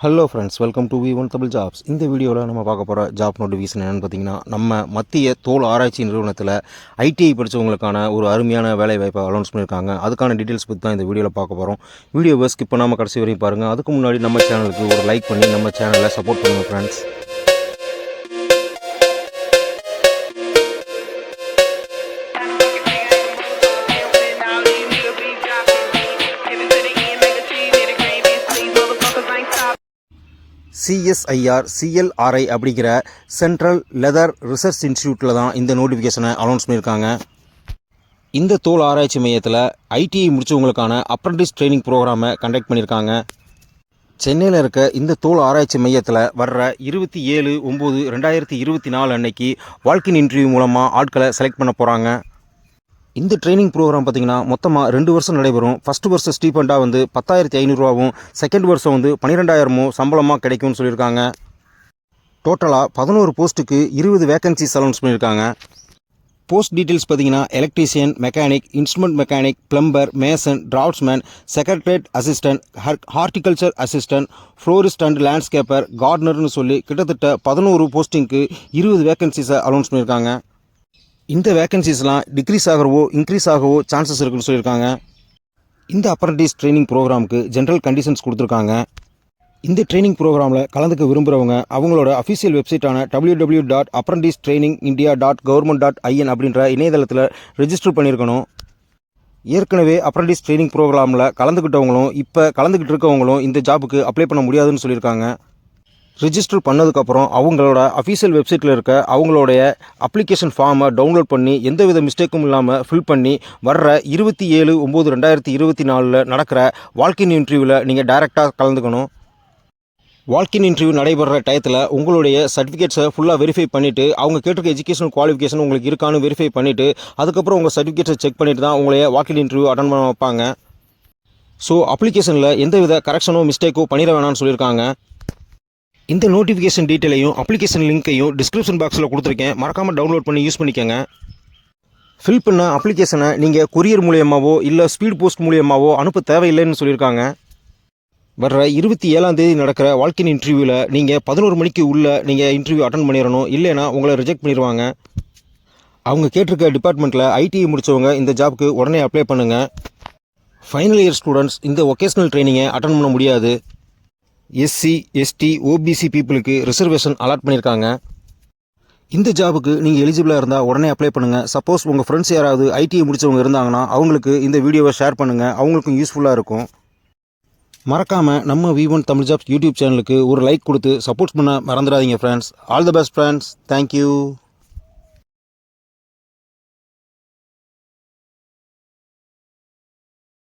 Hello friends welcome to V one Tamil jobs இந்த வீடியோவில் நம்ம பார்க்க போகிற ஜாப் நோட்டிஃபிகேஷன் என்னென்னு பார்த்தீங்கன்னா நம்ம மத்திய தோல் ஆராய்ச்சி நிறுவனத்தில் ஐடிஐ படித்தவங்களுக்கான ஒரு அருமையான வேலை வாய்ப்பை அனௌன்ஸ் பண்ணியிருக்காங்க. அதுக்கான டீட்டெயில்ஸ் பற்றி தான் இந்த வீடியோவில் பார்க்க போகிறோம் வீடியோவை ஸ்கிப் பண்ணாமல் கடைசி வரையும் பாருங்கள் அதுக்கு முன்னாடி நம்ம சேனலுக்கு ஒரு லைக் பண்ணி நம்ம சேனலை சப்போர்ட் பண்ணுங்கள் ஃப்ரெண்ட்ஸ் சிஎஸ்ஐஆர் சிஎல்ஆர்ஐ அப்படிங்கிற சென்ட்ரல் லெதர் ரிசர்ச் இன்ஸ்டியூட்டில் தான் இந்த நோட்டிஃபிகேஷனை அனௌன்ஸ் பண்ணியிருக்காங்க. இந்த தோல் ஆராய்ச்சி மையத்தில் ஐடிஐ முடிச்சவங்களுக்கான அப்ரண்டிஸ் ட்ரைனிங் ப்ரோக்ராமை கண்டக்ட் பண்ணியிருக்காங்க. சென்னையில் இருக்க இந்த தோல் ஆராய்ச்சி மையத்தில் வர்ற இருபத்தி ஏழு ஒம்பது ரெண்டாயிரத்தி இருபத்தி நாலு அன்னைக்கு வால்கின் இன்டர்வியூ மூலமாக ஆட்களை செலக்ட் பண்ண போகிறாங்க இந்த ட்ரைனிங் ப்ரோக்ராம் பார்த்தீங்கன்னா மொத்தமாக ரெண்டு வருஷம் நடைபெறும். ஃபஸ்ட் வருஷம் ஸ்டீபெண்டாக வந்து பத்தாயிரத்தி ஐநூறுரூவாவும் செகண்ட் வருஷம் வந்து பன்னிரெண்டாயிரமும் சம்பளமாக கிடைக்கும்னு சொல்லியிருக்காங்க. டோட்டலாக பதினோரு போஸ்ட்டுக்கு இருபது வேகன்சிஸ் அலௌன்ஸ் பண்ணியிருக்காங்க. போஸ்ட் டீட்டெயில்ஸ் பார்த்தீங்கன்னா electrician mechanic instrument mechanic plumber mason draftsman secretariat assistant horticulture assistant florist and landscaper கார்டனர்னு சொல்லி கிட்டத்தட்ட பதினோரு போஸ்டிங்க்கு இருபது வேகன்சிஸை அலௌன்ஸ் பண்ணியிருக்காங்க. இந்த வேக்கன்சிஸ்லாம் டிக்ரீஸ் ஆகவோ இன்க்ரீஸ் ஆகவோ சான்சஸ் இருக்குன்னு சொல்லியிருக்காங்க. இந்த அப்ரண்டிஸ் ட்ரைனிங் ப்ரோக்ராமுக்கு ஜென்ரல் கண்டிஷன்ஸ் கொடுத்துருக்காங்க. இந்த ட்ரைனிங் ப்ரோக்ராமில் கலந்துக்க விரும்புகிறவங்க அவங்களோட official வெப்சைட்டான W W dot apprentice training India dot government dot IN அப்படின்ற இணையதளத்தில் ரெஜிஸ்டர் பண்ணியிருக்கணும். ஏற்கனவே அப்ரண்டிஸ் ட்ரைனிங் ப்ரோக்ராமில் கலந்துக்கிட்டவங்களும் இப்போ கலந்துக்கிட்டு இருக்கவங்களும் இந்த ஜாபுக்கு அப்ளை பண்ண முடியாதுன்னு சொல்லியிருக்காங்க. ரிஜிஸ்டர் பண்ணதுக்கப்புறம் அவங்களோட அஃபீஷியல் வெப்சைட்டில் இருக்க அவங்களுடைய அப்ளிகேஷன் ஃபார்மை டவுன்லோட் பண்ணி எந்தவித மிஸ்டேக்கும் இல்லாமல் ஃபில் பண்ணி வர்ற இருபத்தி ஏழு ஒம்பது ரெண்டாயிரத்தி இருபத்தி நாலில் நடக்கிற வால்கின் இன்டர்வியூவில் நீங்கள் டைரெக்டாக கலந்துக்கணும். வால்கின் இன்டர்வியூ நடைபெற டயத்தில் உங்களுடைய சர்டிஃபிகேட்ஸை ஃபுல்லாக வெரிஃபை பண்ணிவிட்டு அவங்க கேட்டிருக்க எஜுகேஷன் குவாலிஃபிகேஷன் உங்களுக்கு இருக்கான்னு வெரிஃபை பண்ணிவிட்டு அதுக்கப்புறம் உங்கள் சர்டிஃபிகேட்ஸை செக் பண்ணிவிட்டு தான் உங்களைய வால்கின் இன்டர்வியூ அட்டன் பண்ண வைப்பாங்க. ஸோ அப்ளிகேஷனில் எந்தவித கரெக்ஷனோ மிஸ்டேக்கோ பண்ணிட வேணாம்னு சொல்லியிருக்காங்க. இந்த நோட்டிஃபிகேஷன் டீட்டெயிலையும் அப்ளிகேஷன் லிங்க்கையும் டிஸ்கிரிப்ஷன் பாக்ஸில் கொடுத்துருக்கேன். மறக்காமல் டவுன்லோட் பண்ணி யூஸ் பண்ணிக்கோங்க. ஃபில் பண்ண அப்ளிகேஷனை நீங்கள் கொரியர் மூலியமாகவோ இல்லை ஸ்பீட் போஸ்ட் மூலியமாவோ அனுப்ப தேவையில்லைன்னு சொல்லியிருக்காங்க. வர்ற இருபத்தி ஏழாம் தேதி நடக்கிற வாழ்க்கையின் இன்டர்வியூவில் நீங்கள் பதினோரு மணிக்கு உள்ள நீங்கள் இன்டர்வியூ அட்டன் பண்ணிடணும். இல்லைனா உங்களை ரிஜெக்ட் பண்ணிடுவாங்க. அவங்க கேட்டிருக்க டிபார்ட்மெண்ட்டில் ஐடிஐ முடித்தவங்க இந்த ஜாப்க்கு உடனே அப்ளை பண்ணுங்கள் ஃபைனல் இயர் ஸ்டூடெண்ட்ஸ் இந்த ஒகேஷ்னல் ட்ரைனிங்கை அட்டன் பண்ண முடியாது. எஸ்சி எஸ்டி ஓபிசி பீப்புளுக்கு ரிசர்வேஷன் அலாட் பண்ணியிருக்காங்க இந்த ஜாபுக்கு நீங்கள் எலிஜிபிளாக இருந்தால் உடனே அப்ளை பண்ணுங்கள் சப்போஸ் உங்கள் ஃப்ரெண்ட்ஸ் யாராவது ஐடிஐ முடித்தவங்க இருந்தாங்கன்னா அவங்களுக்கு இந்த வீடியோவை ஷேர் பண்ணுங்கள் அவங்களுக்கும் யூஸ்ஃபுல்லாக இருக்கும். மறக்காமல் நம்ம V one Tamil jobs YouTube சேனலுக்கு ஒரு லைக் கொடுத்து சப்போர்ட் பண்ண மறந்துடாதீங்க friends all the best friends thank you